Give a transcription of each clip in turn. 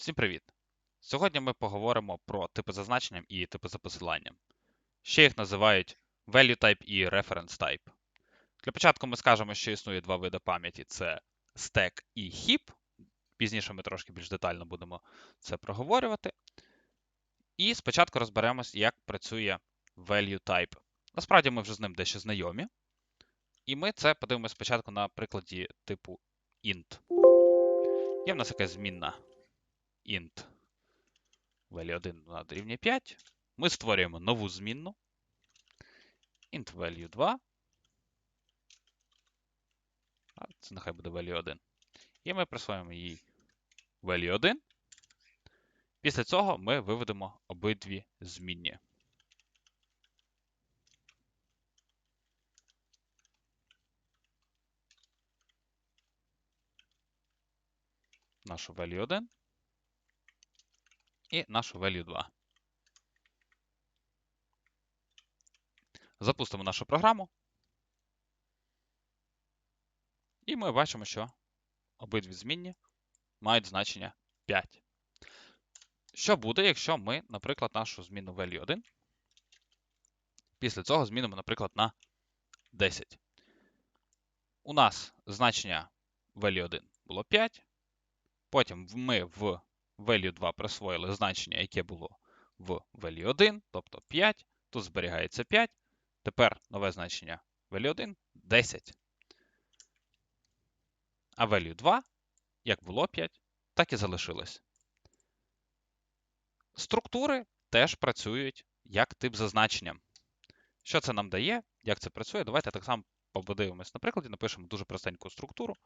Всім привіт! Сьогодні ми поговоримо про типи за значенням і типи за посиланням. Ще їх називають value type і reference type. Для початку ми скажемо, що існує два види пам'яті: це stack і heap. Пізніше ми трошки більш детально будемо це проговорювати. І спочатку розберемось, як працює value type. Насправді ми вже з ним дещо знайомі. І ми це подивимося спочатку на прикладі типу int. Є в нас якась змінна int value 1 дорівнює 5. Ми створюємо нову змінну. int value 2. А це нехай буде value 1. І ми присвоїмо їй value 1. Після цього ми виведемо обидві змінні. Нашу value 1 і нашу value 2. Запустимо нашу програму. І ми бачимо, що обидві змінні мають значення 5. Що буде, якщо ми, наприклад, нашу зміну value 1 після цього змінимо, наприклад, на 10. У нас значення value 1 було 5. Потім ми в value 2 присвоїли значення, яке було в value 1, тобто 5. Тут зберігається 5. Тепер нове значення value 1 10. А value 2, як було 5, так і залишилось. Структури теж працюють як тип за значенням. Що це нам дає? Як це працює? Давайте так само подивимось на прикладі, напишемо дуже простеньку структуру.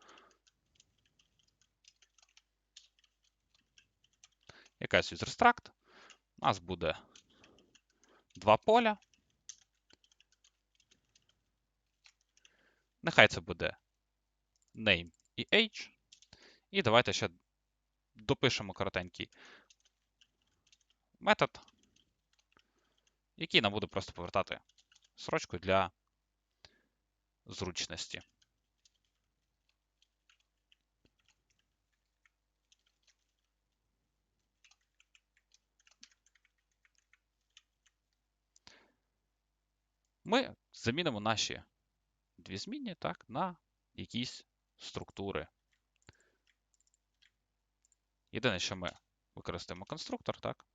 Якась userstruct. У нас буде два поля. Нехай це буде name і age. І давайте ще допишемо коротенький метод, який нам буде просто повертати строчку для зручності. Ми замінимо наші дві змінні так, на якісь структури. Єдине, що ми використаємо конструктор, так?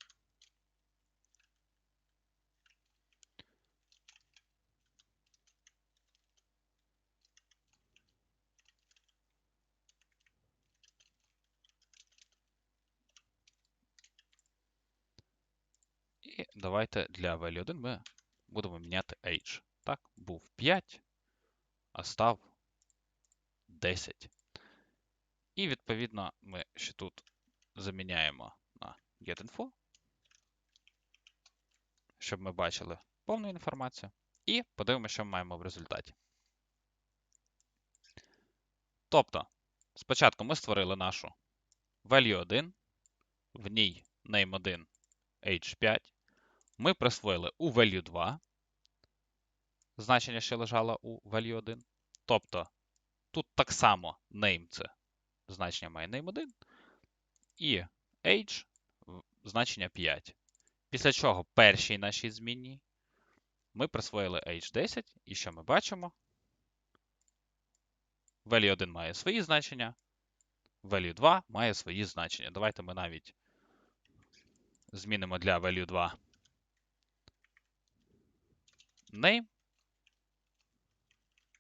І давайте для value 1 ми будемо міняти age. Так, був 5, а став 10. І, відповідно, ми ще тут заміняємо на getInfo, щоб ми бачили повну інформацію. І подивимося, що ми маємо в результаті. Тобто, спочатку ми створили нашу value 1, в ній name 1, age 5. Ми присвоїли у value 2 значення, що лежало у value 1. Тобто тут так само name це значення має name 1 і age значення 5. Після чого першій нашій змінній ми присвоїли age 10, і що ми бачимо? Value 1 має свої значення, value 2 має свої значення. Давайте ми навіть змінимо для value 2 name.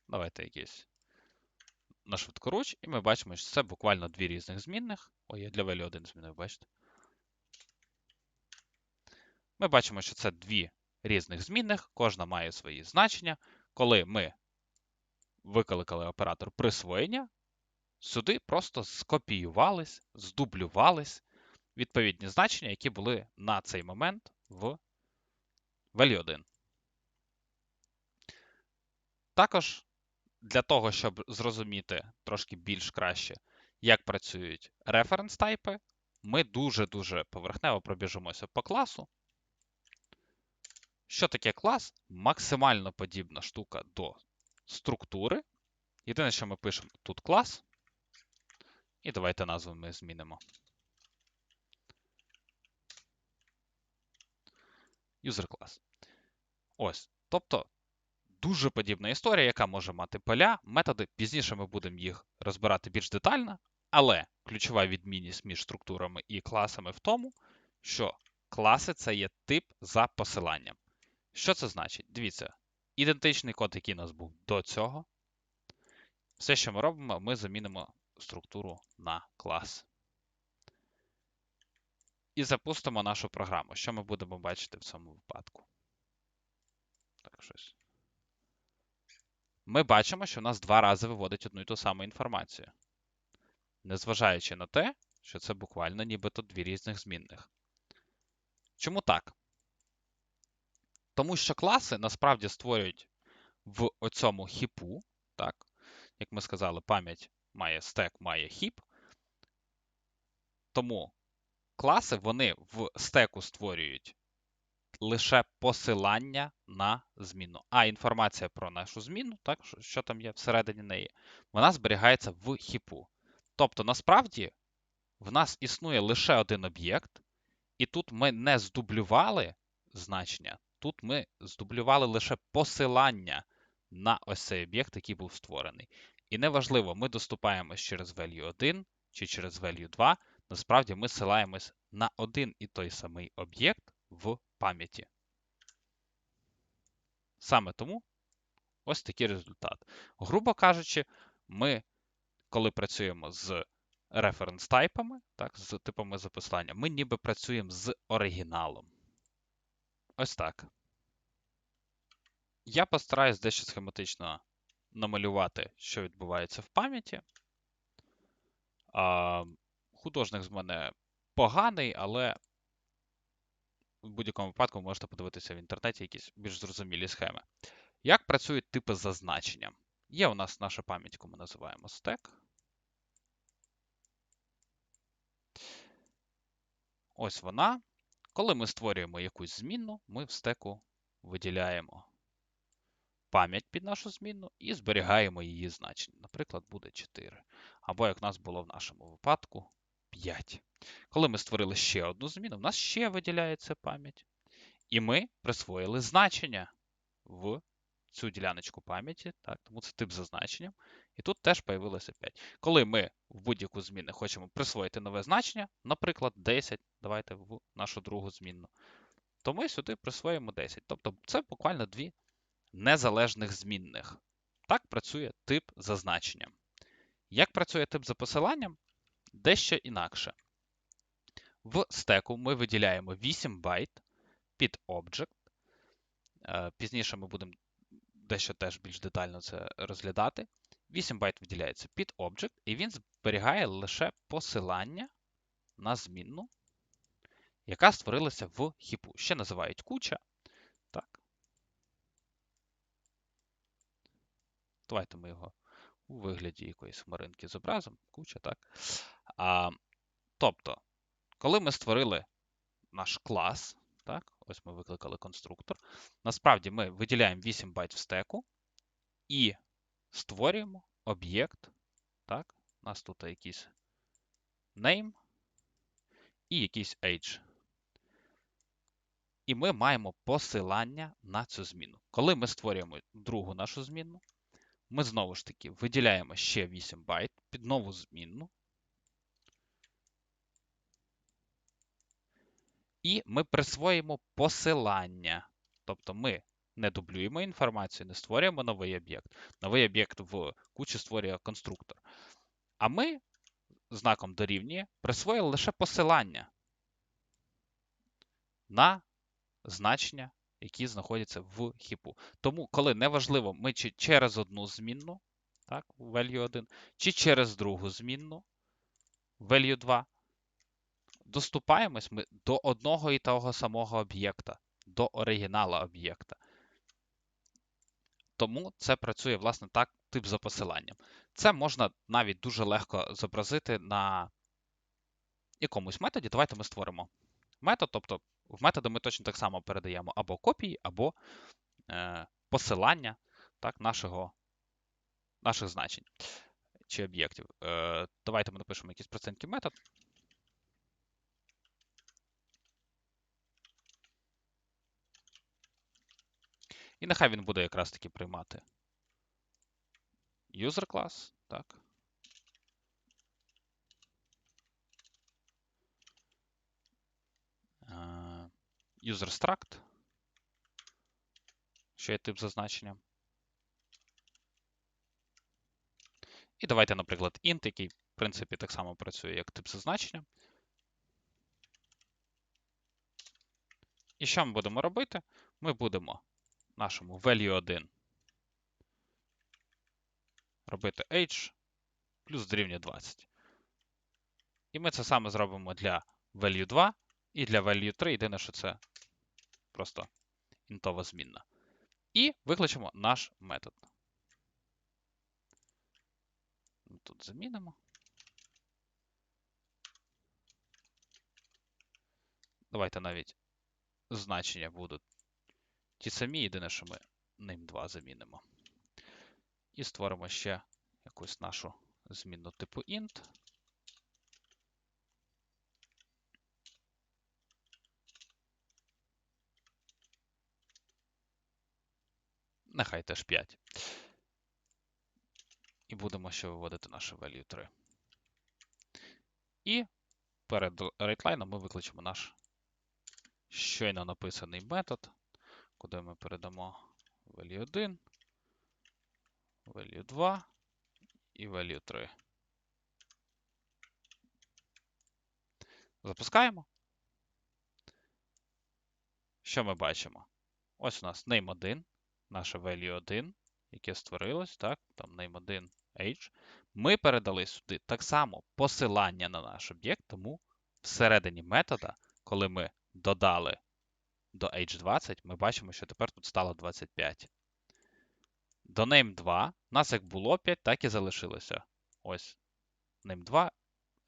Давайте якийсь на швидкоруч, і ми бачимо, що це буквально дві різних змінних. Ой, я для value 1 змінив, бачите. Ми бачимо, що це дві різних змінних, кожна має свої значення. Коли ми викликали оператор присвоєння, сюди просто скопіювались, здублювались відповідні значення, які були на цей момент в value 1. Також для того, щоб зрозуміти трошки більш краще, як працюють референс тайпи, ми дуже-дуже поверхнево пробіжимося по класу. Що таке клас? Максимально подібна штука до структури. Єдине, що ми пишемо тут клас. І давайте назву ми змінимо. User клас. Ось. Тобто дуже подібна історія, яка може мати поля, методи. Пізніше ми будемо їх розбирати більш детально, але ключова відмінність між структурами і класами в тому, що класи це є тип за посиланням. Що це значить? Дивіться, ідентичний код, який у нас був до цього. Все, що ми робимо, ми замінимо структуру на клас. І запустимо нашу програму. Що ми будемо бачити в цьому випадку? Так, щось. Ми бачимо, що у нас два рази виводить одну і ту саму інформацію. Незважаючи на те, що це буквально нібито дві різних змінних. Чому так? Тому що класи насправді створюють в оцьому хіпу, так, як ми сказали, пам'ять має стек, має хіп. Тому класи вони в стеку створюють лише посилання на зміну. А інформація про нашу зміну, так, що там є всередині неї, вона зберігається в хіпу. Тобто, насправді, в нас існує лише один об'єкт, і тут ми не здублювали значення, тут ми здублювали лише посилання на ось цей об'єкт, який був створений. І неважливо, ми доступаємось через value 1 чи через value 2, насправді ми силаємось на один і той самий об'єкт в пам'яті. Саме тому ось такий результат. Грубо кажучи, ми, коли працюємо з референс-тайпами, так, з типами записання, ми ніби працюємо з оригіналом. Ось так. Я постараюсь дещо схематично намалювати, що відбувається в пам'яті. Художник з мене поганий, але в будь-якому випадку можете подивитися в інтернеті якісь більш зрозумілі схеми. Як працюють типи за значенням? Є у нас наша пам'ять, яку ми називаємо стек. Ось вона. Коли ми створюємо якусь змінну, ми в стеку виділяємо пам'ять під нашу змінну і зберігаємо її значення. Наприклад, буде 4. Або, як у нас було в нашому випадку, 5. Коли ми створили ще одну зміну, в нас ще виділяється пам'ять. І ми присвоїли значення в цю діляночку пам'яті, так, тому це тип за значенням. І тут теж появилося 5. Коли ми в будь-яку зміну хочемо присвоїти нове значення, наприклад, 10, давайте в нашу другу змінну, то ми сюди присвоїмо 10. Тобто це буквально дві незалежних змінних. Так працює тип за значенням. Як працює тип за посиланням? Дещо інакше. В стеку ми виділяємо 8 байт під Object. Е, пізніше ми будемо дещо теж більш детально це розглядати. 8 байт виділяється під Object, і він зберігає лише посилання на змінну, яка створилася в хіпу. Ще називають куча. Так. Давайте ми його у вигляді якоїсь хмаринки зобразимо. Куча, так. А, Тобто, коли ми створили наш клас, так, ось ми викликали конструктор, насправді ми виділяємо 8 байт в стеку і створюємо об'єкт. Так, У нас тут якийсь name і якийсь age. І ми маємо посилання на цю зміну. Коли ми створюємо другу нашу зміну, ми знову ж таки виділяємо ще 8 байт під нову змінну. І ми присвоїмо посилання. Тобто ми не дублюємо інформацію, не створюємо новий об'єкт. Новий об'єкт в кучі створює конструктор. А ми знаком дорівнює присвоїли лише посилання на значення які знаходяться в хіпу. Тому, коли неважливо, ми чи через одну змінну, так, value 1, чи через другу змінну, value 2, доступаємось ми до одного і того самого об'єкта, до оригінала об'єкта. Тому це працює, власне, так, тип за посиланням. Це можна навіть дуже легко зобразити на якомусь методі. Давайте ми створимо метод, тобто в методи ми точно так само передаємо або копії, або е, посилання так, нашого, наших значень чи об'єктів. Е, Давайте ми напишемо якийсь процентний метод. І нехай він буде якраз таки приймати user клас, так. Е, User struct, що є тип зазначення. І давайте, наприклад, int, який, в принципі, так само працює, як тип зазначення. І що ми будемо робити? Ми будемо нашому value 1 робити age плюс дорівнює 20. І ми це саме зробимо для value 2 і для value 3. Єдине, що це просто інтова змінна. І викличемо наш метод. Тут замінимо. Давайте навіть значення будуть ті самі, єдине, що ми ним 2 замінимо. І створимо ще якусь нашу змінну типу int. Нехай теж 5. І будемо ще виводити наше value 3. І перед writeline ми викличемо наш щойно написаний метод, куди ми передамо value 1, value 2 і value 3. Запускаємо. Що ми бачимо? Ось у нас name 1, наша value 1, яке створилось, так, там name 1 age. Ми передали сюди так само посилання на наш об'єкт, тому всередині метода, коли ми додали до H20, ми бачимо, що тепер тут стало 25. До name 2 у нас як було 5, так і залишилося. Ось name 2,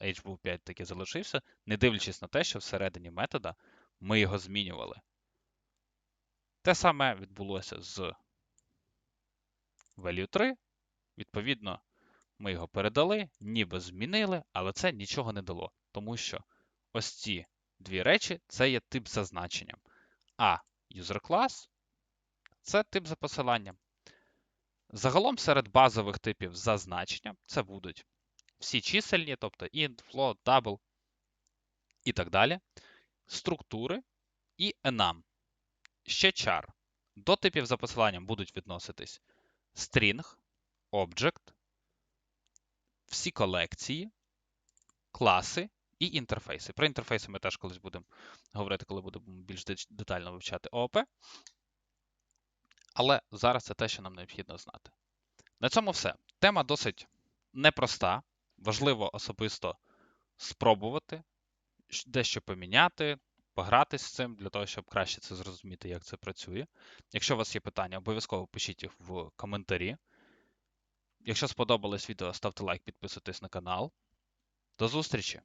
H був 5, так і залишився, не дивлячись на те, що всередині метода ми його змінювали. Те саме відбулося з value 3. Відповідно, ми його передали, ніби змінили, але це нічого не дало, тому що ось ці дві речі це є тип за значенням. А userClass це тип за посиланням. Загалом серед базових типів за значенням це будуть всі чисельні, тобто int, float, double і так далі. Структури і enum. Ще char. До типів за посиланням будуть відноситись string, object, всі колекції, класи і інтерфейси. Про інтерфейси ми теж колись будемо говорити, коли будемо більш детально вивчати ООП. Але зараз це те, що нам необхідно знати. На цьому все. Тема досить непроста. Важливо особисто спробувати дещо поміняти, погратись з цим для того, щоб краще це зрозуміти, як це працює. Якщо у вас є питання, обов'язково пишіть їх в коментарі. Якщо сподобалось відео, ставте лайк, підписуйтесь на канал. До зустрічі!